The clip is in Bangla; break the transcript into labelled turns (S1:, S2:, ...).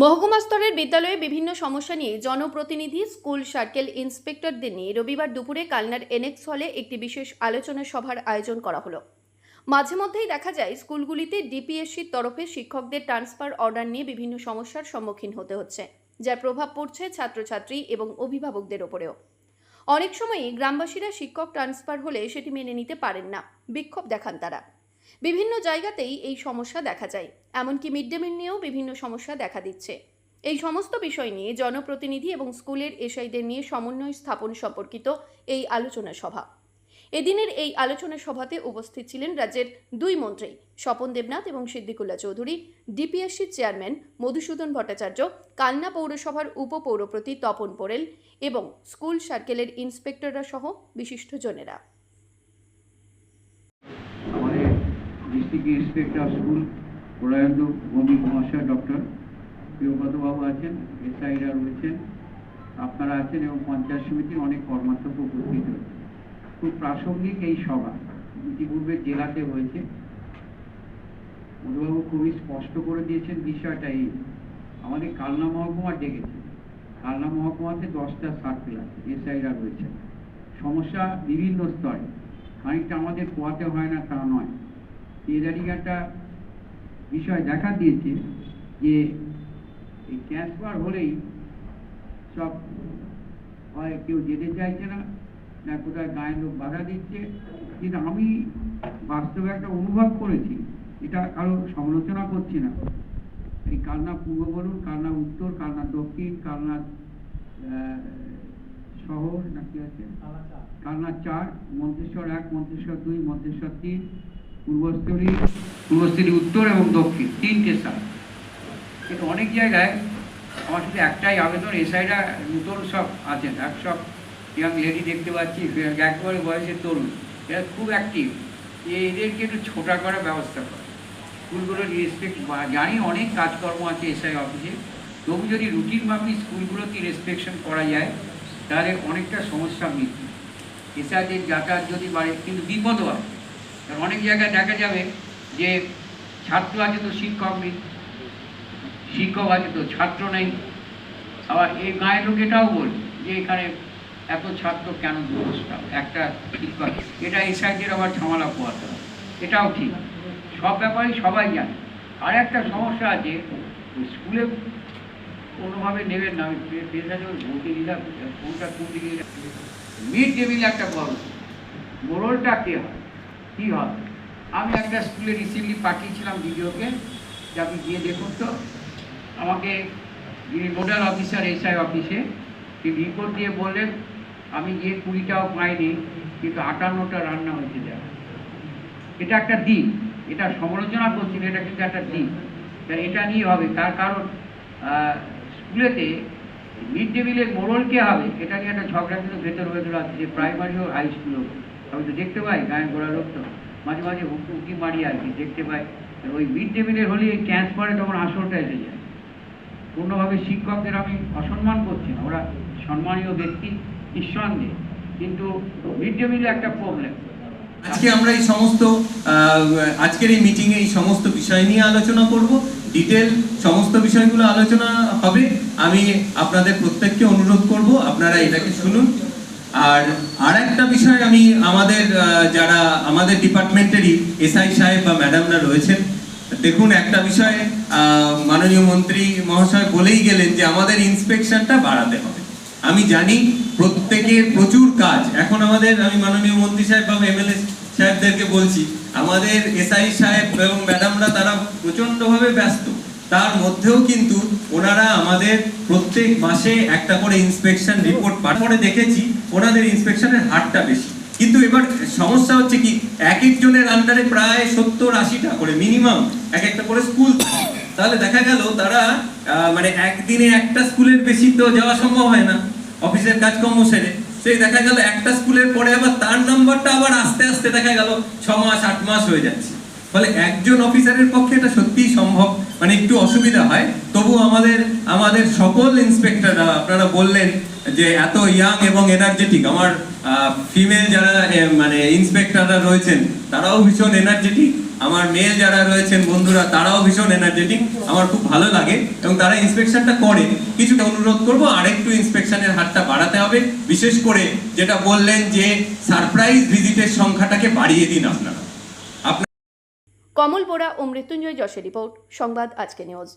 S1: মহকুমা স্তরের বিদ্যালয়ে বিভিন্ন সমস্যা নিয়ে জনপ্রতিনিধি, স্কুল সার্কেল ইন্সপেক্টরদের নিয়ে রবিবার দুপুরে কালনার এনএক্স হলে একটি বিশেষ আলোচনা সভার আয়োজন করা হলো। মাঝে মধ্যেই দেখা যায়, স্কুলগুলিতে ডিপিএসসির তরফে শিক্ষকদের ট্রান্সফার অর্ডার নিয়ে বিভিন্ন সমস্যার সম্মুখীন হতে হচ্ছে, যার প্রভাব পড়ছে ছাত্রছাত্রী এবং অভিভাবকদের ওপরেও। অনেক সময়ই গ্রামবাসীরা শিক্ষক ট্রান্সফার হলে সেটি মেনে নিতে পারেন না, বিক্ষোভ দেখান তারা। বিভিন্ন জায়গাতেই এই সমস্যা দেখা যায়, এমনকি মিড ডে মিল নিয়েও বিভিন্ন সমস্যা দেখা দিচ্ছে। এই সমস্ত বিষয় নিয়ে জনপ্রতিনিধি এবং স্কুলের এসআইদের নিয়ে সমন্বয় স্থাপন সম্পর্কিত এই আলোচনা সভা। এদিনের এই আলোচনা সভাতে উপস্থিত ছিলেন রাজ্যের দুই মন্ত্রী, স্বপন দেবনাথ এবং সিদ্দিকুল্লা চৌধুরী ডিপিএসসির চেয়ারম্যান মধুসূদন ভট্টাচার্য, কালনা পৌরসভার উপপৌরপ্রতি তপন পোরেল এবং স্কুল সার্কেলের ইন্সপেক্টররা সহ বিশিষ্টজনেরা
S2: আমাদের district inspector school Priyanta Bhowmik মহাশয়, ডক্টর। প্রিয়ব্রতবাবু আছেন, এসআইরা রয়েছেন, আপনারা আছেন এবং পঞ্চায়েত সমিতির অনেক কর্মাধ্যক্ষ উপস্থিত খুব প্রাসঙ্গিক এই সভা, ইতিপূর্বে জেলাতে হয়েছে। মধুবাবু খুবই স্পষ্ট করে দিয়েছেন বিষয়টা এই। আমাদের কালনা মহকুমা ডেকেছে। কালনা মহকুমাতে দশটা সার্কেল আছে, এসআইরা রয়েছে। সমস্যা বিভিন্ন স্তরে, খানিকটা আমাদের পোয়াতে হয় না তা নয়। এদারিং একটা বিষয় দেখা দিয়েছে যে এই ট্রান্সফার হলেই সব হয় কেউ যেতে চাইছে না না কোথায় গায়ের লোক বাধা দিচ্ছে। কিন্তু আমি বাস্তবে একটা অনুভব করেছি এটা কারও সমালোচনা করছি না। এই কালনা পূর্ব বলুন কালনা উত্তর কালনা দক্ষিণ কালনা শহর না কি আছে? কালনা চার মন্ত্রেশ্বর এক মন্ত্রেশ্বর দুই মন্ত্রেশ্বর তিন। পূর্বস্থলী পূর্বস্থলী উত্তর এবং দক্ষিণ, তিনটে স্থান। কিন্তু অনেক জায়গায় আমার শুধু একটাই আবেদন এসআইরা নতুন সব আছেন। এক সব ইয়াং লেডি দেখতে পাচ্ছি, একেবারে বয়সের তরুণ। এরা খুব অ্যাক্টিভ এদেরকে একটু ছোটা করার ব্যবস্থা করে। স্কুলগুলোর রেসপেক্ট জানি অনেক কাজকর্ম আছে এসআই অফিসে তবু যদি রুটিন স্কুলগুলোতে রেসপেকশন করা যায়, তাহলে অনেকটা সমস্যা মিটবে। এসআইদের যাতায়াত যদি বাড়ে, কিন্তু বিপদও আছে। অনেক জায়গায় দেখা যাবে যে ছাত্র আছে তো শিক্ষক নেই। শিক্ষক আছে তো ছাত্র নেই। আবার এই গায়ের লোক এটাও বলবে যে এখানে এত ছাত্র কেন দুরস্তা? একটা শিক্ষক। এটা এসআইদের আবার ঝামেলা পোয়াতে হবে। এটাও ঠিক। সব ব্যাপারেই সবাই জানে। আর একটা সমস্যা আছে, স্কুলে কোনোভাবে নেবেন না। ভোটে দিলাম কোনটা কোন দিকে মিড ডে একটা বড় মোড়লটা কে হয়? কী হয় আমি একটা স্কুলে রিসেন্টলি পাঠিয়েছিলাম ভিডিওকে, যে আপনি গিয়ে দেখুন তো। আমাকে যিনি নোডাল অফিসার, এসআই অফিসে, তিনি রিপোর্ট দিয়ে বললেন, আমি গিয়ে কুড়িটাও পাইনি, কিন্তু আটান্নটা রান্না হয়েছে দেওয়া এটা একটা দিক এটা সমালোচনা করছি এটা কিন্তু একটা দিক এটা নিয়ে হবে, তার কারণ স্কুলেতে মিড ডে মিলের মোড়ল কে হবে, এটা নিয়ে একটা ঝগড়া কিন্তু ভেতর ভেতর আছে যে প্রাইমারি ও হাই স্কুলও আমি তো দেখতে পাই গায়ে গোড়া লোক তো মাঝে মাঝে উকি মারি আর কি, দেখতে পাই। ওই মিড ডে মিলের হলে এই ট্রান্সফারে তখন আসলটা এসে যায়। পূর্ণভাবে শিক্ষকদের আমি অসম্মান করছি না, ওরা সম্মানীয় ব্যক্তি, নিঃসন্দেহে। কিন্তু মিড ডে মিলে একটা প্রবলেম
S3: আজকে আমরা এই সমস্ত আজকের এই মিটিং এ এই সমস্ত বিষয় নিয়ে আলোচনা করব। ডিটেল সমস্ত বিষয়গুলো আলোচনা হবে। আমি আপনাদের প্রত্যেককে অনুরোধ করব, আপনারা এটাকে শুনুন। আর আর বিষয় আমি আমাদের যারা আমাদের ডিপার্টমেন্টেরই এসআই সাহেব বা ম্যাডামরা রয়েছেন, দেখুন একটা মাননীয় মন্ত্রী মহাশয় বলেই গেলেন যে আমাদের ইন্সপেকশনটা বাড়াতে হবে। আমি জানি প্রত্যেকের প্রচুর কাজ। এখন আমাদের, আমি মাননীয় মন্ত্রী সাহেব বা এমএলএ সাহেবদেরকে বলছি, আমাদের এসআই সাহেব এবং ম্যাডামরা তারা প্রচন্ডভাবে ব্যস্ত। তার মধ্যেও কিন্তু ওনারা আমাদের প্রত্যেক মাসে একটা করে ইন্সপেকশন রিপোর্ট পাঠ দেখেছি ওনাদের ইন্সপেকশনের হারটা বেশি। কিন্তু এবার সমস্যা হচ্ছে কি, এক একজনের আন্ডারে প্রায় সত্তর আশিটা করে মিনিমাম এক একটা করে স্কুল তাহলে দেখা গেল তারা মানে একদিনে একটা স্কুলের বেশি তো যাওয়া সম্ভব হয় না অফিসের কাজকর্ম সেরে। সেই দেখা গেল একটা স্কুলের পরে আবার তার নাম্বারটা আবার আস্তে আস্তে দেখা গেল ছ মাস, আট মাস হয়ে যাচ্ছে। ফলে একজন অফিসারের পক্ষে এটা সত্যিই সম্ভব মানে একটু অসুবিধা হয়। তবু আমাদের আমাদের সকল ইন্সপেক্টররা, আপনারা বললেন যে এত ইয়াং এবং এনার্জেটিক আমার ফিমেল যারা মানে ইন্সপেক্টররা রয়েছেন, তারাও ভীষণ এনার্জেটিক আমার মেল যারা রয়েছেন বন্ধুরা, তারাও ভীষণ এনার্জেটিক আমার খুব ভালো লাগে এবং তারা ইন্সপেকশনটা করে। কিছুটা অনুরোধ করব, আরেকটু ইন্সপেকশনের হারটা বাড়াতে হবে। বিশেষ করে যেটা বললেন যে সারপ্রাইজ ভিজিটের সংখ্যাটাকে বাড়িয়ে দিন আপনারা।
S1: কমল বোরা ও মৃত্যুঞ্জয় যশের রিপোর্ট সংবাদ আজকে নিউজ।